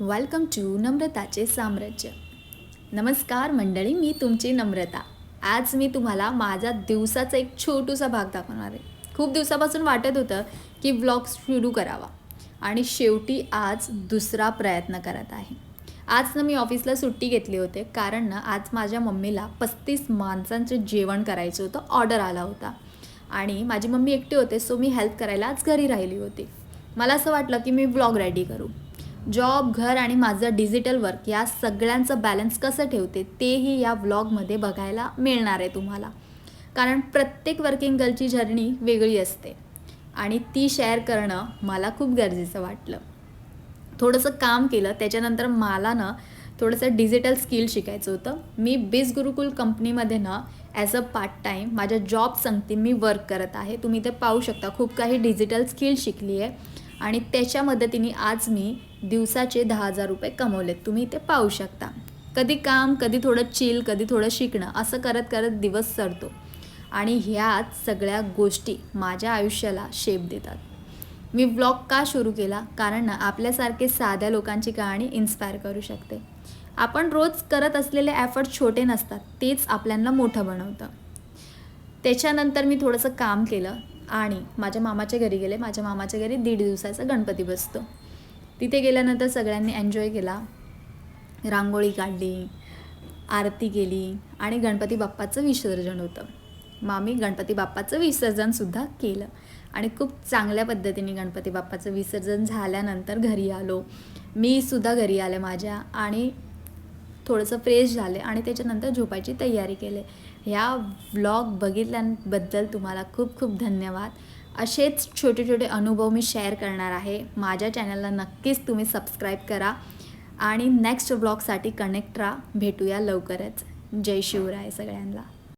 Welcome to नम्रताचे साम्राज्य. नमस्कार मंडळी मी तुमची नम्रता. आज मी तुम्हाला माझा दिवसाचा एक छोटूसा भाग दाखवणार आहे. खूप दिवसापासून वाटत होतं की व्लॉग सुरू करावा. आणि शेवटी आज दुसरा प्रयत्न करत आहे. आज ना मी ऑफिसला सुट्टी घेतली होते कारण ना आज माझ्या मम्मीला पस्तीस माणसांचं जेवण करायचं होतं ऑर्डर आला होता. आणि माझी मम्मी एकटी होते सो मी हेल्प करायला आज घरी राहिली होती. मला असं वाटलं की मी व्लॉग रेडी करू. जॉब घर आणि माझं डिजिटल वर्क या सगळ्यांचं बॅलन्स कसं ठेवते तेही या व्लॉगमध्ये बघायला मिळणार आहे तुम्हाला. कारण प्रत्येक वर्किंग गर्लची जर्नी वेगळी असते आणि ती शेअर करणं मला खूप गरजेचं वाटलं. थोडंसं काम केलं त्याच्यानंतर मला ना थोडंसं डिजिटल स्किल शिकायचं होतं. मी बिस गुरुकुल कंपनीमध्ये ना ॲज अ पार्ट टाईम माझ्या जॉब संगती मी वर्क करत आहे. तुम्ही ते पाहू शकता खूप काही डिजिटल स्किल शिकली आहे. आणि त्याच्या मदतीने आज मी दिवसाचे दहा हजार रुपये कमवलेत. तुम्ही ते पाहू शकता. कधी काम कधी थोडं चिल कधी थोडं शिकणं असं करत करत दिवस सरतो. आणि ह्याच सगळ्या गोष्टी माझ्या आयुष्याला शेप देतात. मी ब्लॉग का सुरू केला? कारण ना आपल्यासारखे साध्या लोकांची कहाणी इन्स्पायर करू शकते. आपण रोज करत असलेले ॲफर्ट छोटे नसतात तेच आपल्याला मोठं बनवतं. त्याच्यानंतर मी थोडंसं काम केलं. आणि माझ्या मामाच्या घरी गेले. माझ्या मामाच्या घरी दीड दिवसाचा गणपती बसतो. तिथे गेल्यानंतर सगळ्यांनी एन्जॉय केला. रांगोळी काढली आरती केली आणि गणपती बाप्पाचं विसर्जन होतं. मामी गणपती बाप्पाचं विसर्जनसुद्धा केलं. आणि खूप चांगल्या पद्धतीने गणपती बाप्पाचं विसर्जन झाल्यानंतर घरी आलो. मी सुद्धा घरी आले माझ्या आणि थोडंसं फ्रेश झाले आणि त्याच्यानंतर झोपायची तयारी केली. ह्या व्लॉग बघितल्याबद्दल तुम्हाला खूप खूप धन्यवाद. असेच छोटे छोटे अनुभव मी शेअर करणार आहे. माझ्या चॅनलला नक्कीच तुम्ही सबस्क्राईब करा आणि नेक्स्ट व्लॉगसाठी कनेक्ट राहा. भेटूया लवकरच. जय शिवराय सगळ्यांना.